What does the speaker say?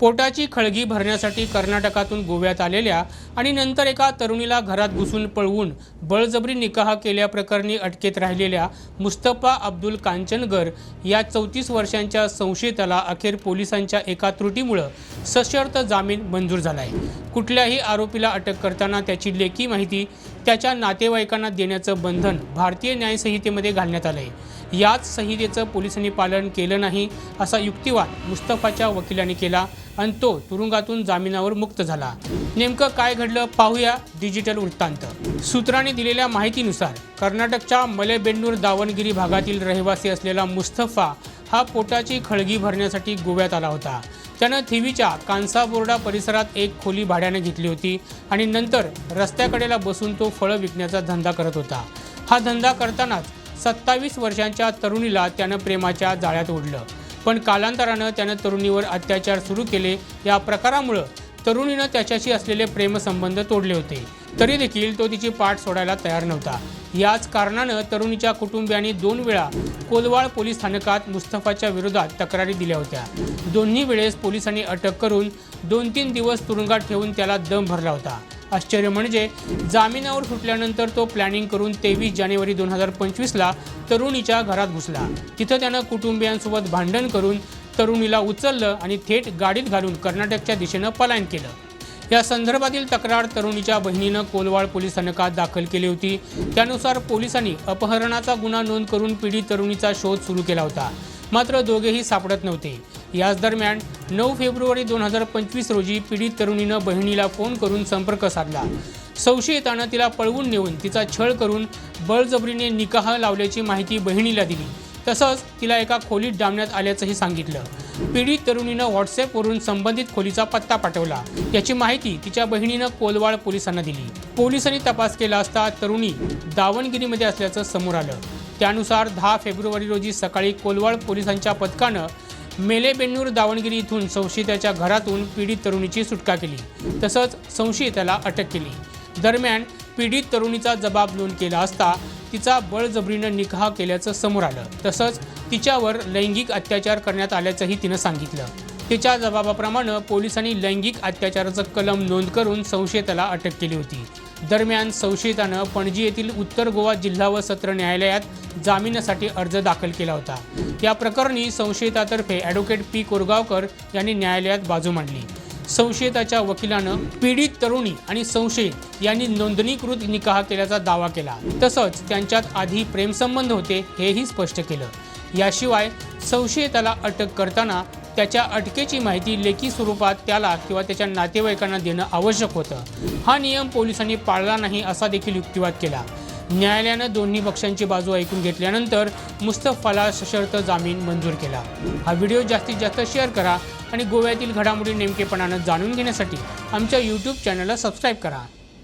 पोटाची खळगी भरण्यासाठी कर्नाटकातून गोव्यात आलेल्या आणि नंतर एका तरुणीला घरात घुसून पळवून बळजबरी निकाह केल्याप्रकरणी अटकेत राहिलेल्या मुस्तफा अब्दुल कांचनगर या चौतीस वर्षांच्या संशयिताला अखेर पोलिसांच्या एका त्रुटीमुळं सशर्त जामीन मंजूर झाला आहे कुठल्याही आरोपीला अटक करताना त्याची लेखी माहिती त्याच्या नातेवाईकांना देण्याचं बंधन भारतीय न्यायसंहितेमध्ये घालण्यात आलं आहे याच संहितेचं पोलिसांनी पालन केलं नाही असा युक्तिवाद मुस्तफाच्या वकिलांनी केला आणि तो तुरुंगातून जामिनावर मुक्त झाला. नेमकं काय घडलं पाहूया डिजिटल वृत्तांत. सूत्रांनी दिलेल्या माहितीनुसार कर्नाटकच्या मलेबेंडूर दावणगिरी भागातील रहिवासी असलेला मुस्तफा हा पोटाची खळगी भरण्यासाठी गोव्यात आला होता. त्यानं थिवीच्या कांसाबोर्डा परिसरात एक खोली भाड्याने घेतली होती आणि नंतर रस्त्याकडेला बसून तो फळं विकण्याचा धंदा करत होता. हा धंदा करतानाच सत्तावीस वर्षांच्या तरुणीला त्यानं प्रेमाच्या जाळ्यात ओढलं. पण कालांतरानं त्यानं तरुणीवर अत्याचार सुरू केले. या प्रकारामुळं तरुणीनं त्याच्याशी असलेले प्रेमसंबंध तोडले होते. तरी देखील तो तिची पाठ सोडायला तयार नव्हता. याच कारणानं तरुणीच्या कुटुंबियांनी दोन वेळा कोलवाळ पोलीस स्थानकात मुस्तफाच्या विरोधात तक्रारी दिल्या होत्या. दोन्ही वेळेस पोलिसांनी अटक करून दोन तीन दिवस तुरुंगात ठेवून त्याला दम भरला होता. आश्चर्य म्हणजे जामिनावर सुटल्यानंतर तो प्लॅनिंग करून तेवीस जानेवारी दोन हजार पंचवीसला तरुणीच्या घरात घुसला. तिथं त्यानं कुटुंबियांसोबत भांडण करून तरुणीला उचललं आणि थेट गाडीत घालून कर्नाटकच्या दिशेनं पलायन केलं. या संदर्भातील तक्रार तरुणीच्या बहिणीनं कोलवाड पोलीस स्थानकात दाखल केली होती? त्यानुसार पोलिसांनी अपहरणाचा गुन्हा नोंद करून पीडित तरुणीचा शोध सुरू केला होता. मात्र दोघेही सापडत नव्हते. याच दरम्यान नऊ फेब्रुवारी दोन हजार पंचवीस रोजी पीडित तरुणीनं बहिणीला फोन करून संपर्क साधला. संशयितानं तिला पळवून नेऊन तिचा छळ करून बळजबरीने निकाह लावल्याची माहिती बहिणीला दिली. तसंच तिला एका खोलीत डांबण्यात आल्याचंही सांगितलं. पीडित तरुणीनं व्हॉट्सअपवरून संबंधित खोलीचा पत्ता पाठवला. याची माहिती तिच्या बहिणीनं कोलवाड पोलिसांना दिली. पोलिसांनी तपास केला असता तरुणी दावणगिरीमध्ये असल्याचं समोर आलं. त्यानुसार दहा फेब्रुवारी रोजी सकाळी कोलवाड पोलिसांच्या पथकानं मेलेबेन्नूर दावणगिरी इथून संशयिताच्या घरातून पीडित तरुणीची सुटका केली. तसंच संशयिताला अटक केली. दरम्यान पीडित तरुणीचा जबाब नोंद केला असता तिचा बळजबरीनं निकाह केल्याचं समोर आलं. तसंच तिच्यावर लैंगिक अत्याचार करण्यात आल्याचंही तिनं सांगितलं. तिच्या जबाबाप्रमाणे पोलिसांनी लैंगिक अत्याचाराचं कलम नोंद करून संशयिताला अटक केली होती. दरम्यान संशयितानं पणजी येथील उत्तर गोवा जिल्हा व सत्र न्यायालयात जामिनासाठी अर्ज दाखल केला होता. या प्रकरणी संशयितातर्फे ॲडव्होकेट पी कोरगावकर यांनी न्यायालयात बाजू मांडली. संशयिताच्या वकिलानं पीडित तरुणी आणि संशयित यांनी नोंदणीकृत निकाह केल्याचा दावा केला. तसंच त्यांच्यात आधी प्रेमसंबंध होते हेही स्पष्ट केलं. याशिवाय संशयिताला अटक करताना त्याच्या अटकेची माहिती लेखी स्वरूपात त्याला किंवा त्याच्या नातेवाईकांना देणं आवश्यक होतं. हा नियम पोलिसांनी पाळला नाही असा देखील युक्तिवाद केला. न्यायालयानं दोन्ही पक्षांची बाजू ऐकून घेतल्यानंतर मुस्तफाला सशर्त जामीन मंजूर केला. हा व्हिडिओ जास्तीत जास्त शेअर करा आणि गोव्यातील घडामोडी नेमकेपणानं जाणून घेण्यासाठी आमच्या यूट्यूब चॅनलला सबस्क्राईब करा.